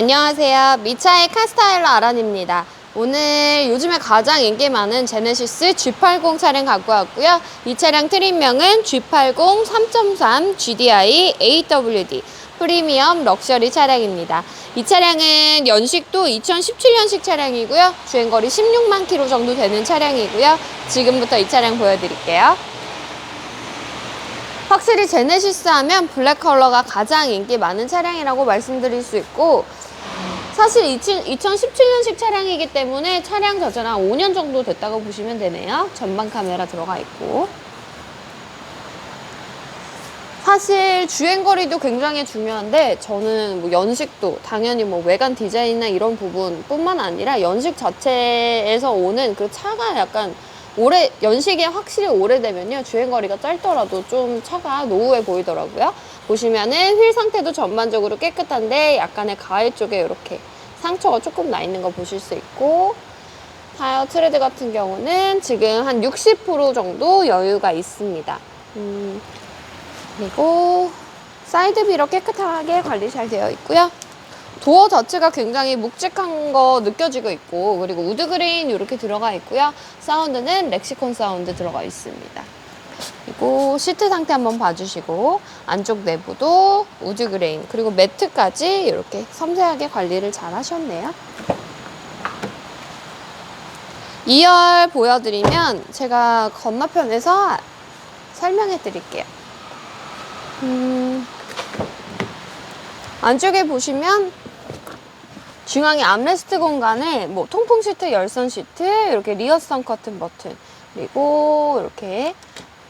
안녕하세요. 미차의 카스타일러 아란입니다. 오늘 요즘에 가장 인기 많은 제네시스 G80 차량 갖고 왔고요. 이 차량 트림명은 G80 3.3 GDI AWD 프리미엄 럭셔리 차량입니다. 이 차량은 연식도 2017년식 차량이고요. 주행거리 16만 킬로 정도 되는 차량이고요. 지금부터 이 차량 보여드릴게요. 확실히 제네시스 하면 블랙 컬러가 가장 인기 많은 차량이라고 말씀드릴 수 있고 사실 2017년식 차량이기 때문에 차량 자체는 한 5년 정도 됐다고 보시면 되네요. 전방 카메라 들어가 있고 사실 주행거리도 굉장히 중요한데 저는 뭐 연식도 당연히 뭐 외관 디자인이나 이런 부분뿐만 아니라 연식 자체에서 오는 그 차가 약간 오래 연식이 확실히 오래되면요 주행거리가 짧더라도 좀 차가 노후해 보이더라고요. 보시면은 휠 상태도 전반적으로 깨끗한데 약간의 가해 쪽에 이렇게 상처가 조금 나 있는 거 보실 수 있고 타이어 트레드 같은 경우는 지금 한 60% 정도 여유가 있습니다. 음, 그리고 사이드 미러 깨끗하게 관리 잘 되어 있고요 도어 자체가 굉장히 묵직한 거 느껴지고 있고 그리고 우드그레인 이렇게 들어가 있고요. 사운드는 렉시콘 사운드 들어가 있습니다. 그리고 시트 상태 한번 봐주시고 안쪽 내부도 우드그레인 그리고 매트까지 이렇게 섬세하게 관리를 잘 하셨네요. 2열 보여드리면 제가 건너편에서 설명해 드릴게요. 음, 안쪽에 보시면 중앙에 암레스트 공간에 뭐 통풍 시트, 열선 시트, 이렇게 리어 선 커튼 버튼, 그리고 이렇게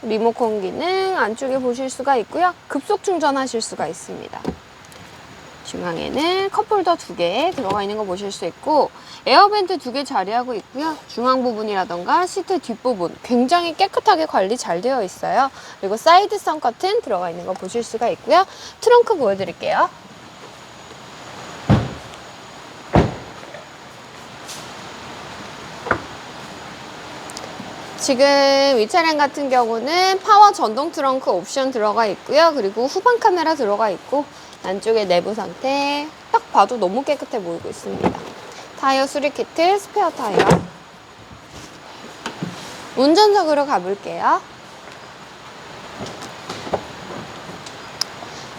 리모컨 기능 안쪽에 보실 수가 있고요. 급속 충전하실 수가 있습니다. 중앙에는 컵홀더 두 개 들어가 있는 거 보실 수 있고 에어벤트 두 개 자리하고 있고요. 중앙 부분이라던가 시트 뒷부분 굉장히 깨끗하게 관리 잘 되어 있어요. 그리고 사이드 선 커튼 들어가 있는 거 보실 수가 있고요. 트렁크 보여드릴게요. 지금 이 차량 같은 경우는 파워 전동 트렁크 옵션 들어가 있고요. 그리고 후방 카메라 들어가 있고 안쪽에 내부 상태 딱 봐도 너무 깨끗해 보이고 있습니다. 타이어 수리 키트, 스페어 타이어. 운전석으로 가볼게요.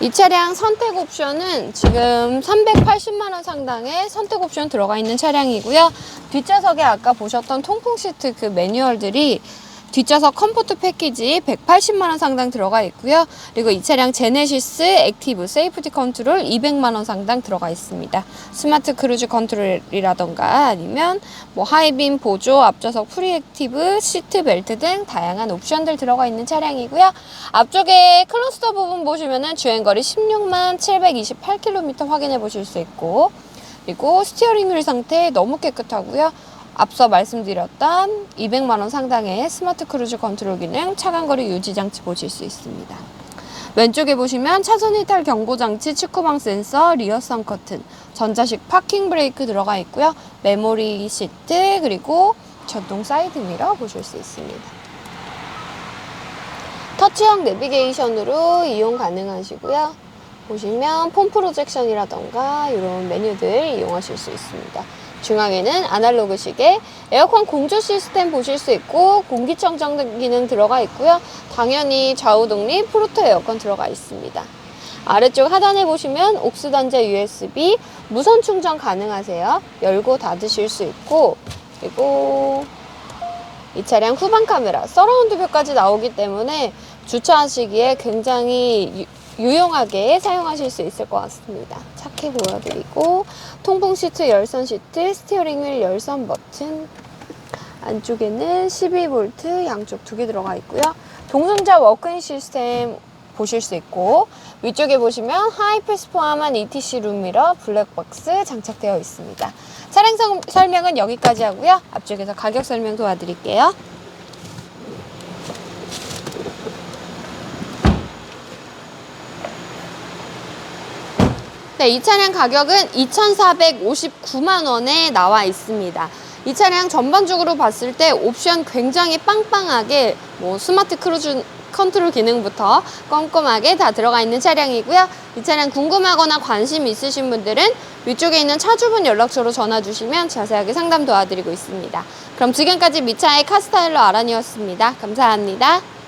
이 차량 선택 옵션은 지금 380만 원 상당의 선택 옵션 들어가 있는 차량이고요. 뒷좌석에 아까 보셨던 통풍 시트 그 매뉴얼들이 뒷좌석 컴포트 패키지 180만 원 상당 들어가 있고요. 그리고 이 차량 제네시스 액티브 세이프티 컨트롤 200만 원 상당 들어가 있습니다. 스마트 크루즈 컨트롤이라던가 아니면 뭐 하이빔 보조, 앞좌석 프리 액티브, 시트 벨트 등 다양한 옵션들 들어가 있는 차량이고요. 앞쪽에 클러스터 부분 보시면은 주행거리 16만 728km 확인해 보실 수 있고 그리고 스티어링 휠 상태 너무 깨끗하고요. 앞서 말씀드렸던 200만 원 상당의 스마트 크루즈 컨트롤 기능 차간거리 유지 장치 보실 수 있습니다. 왼쪽에 보시면 차선 이탈 경고 장치, 측후방 센서, 리어 선 커튼, 전자식 파킹 브레이크 들어가 있고요. 메모리 시트 그리고 전동 사이드 미러 보실 수 있습니다. 터치형 내비게이션으로 이용 가능하시고요. 보시면 폰 프로젝션이라던가 이런 메뉴들 이용하실 수 있습니다. 중앙에는 아날로그 시계, 에어컨 공조 시스템 보실 수 있고 공기청정 기능 들어가 있고요. 당연히 좌우 독립 프로토 에어컨 들어가 있습니다. 아래쪽 하단에 보시면 옥스 단자 USB 무선 충전 가능하세요. 열고 닫으실 수 있고 그리고 이 차량 후방 카메라 서라운드 뷰까지 나오기 때문에 주차하시기에 굉장히 유, 유용하게 사용하실 수 있을 것 같습니다. 차키 보여드리고 통풍 시트, 열선 시트, 스티어링 휠 열선 버튼 안쪽에는 12V 양쪽 두 개 들어가 있고요. 동승자 워크인 시스템 보실 수 있고 위쪽에 보시면 하이패스 포함한 ETC 룸미러 블랙박스 장착되어 있습니다. 차량 성- 설명은 여기까지 하고요. 앞쪽에서 가격 설명 도와드릴게요. 네, 이 차량 가격은 2,459만 원에 나와 있습니다. 이 차량 전반적으로 봤을 때 옵션 굉장히 빵빵하게 뭐 스마트 크루즈 컨트롤 기능부터 꼼꼼하게 다 들어가 있는 차량이고요. 이 차량 궁금하거나 관심 있으신 분들은 위쪽에 있는 차주분 연락처로 전화 주시면 자세하게 상담 도와드리고 있습니다. 그럼 지금까지 미차의 카스타일러 아란이었습니다. 감사합니다.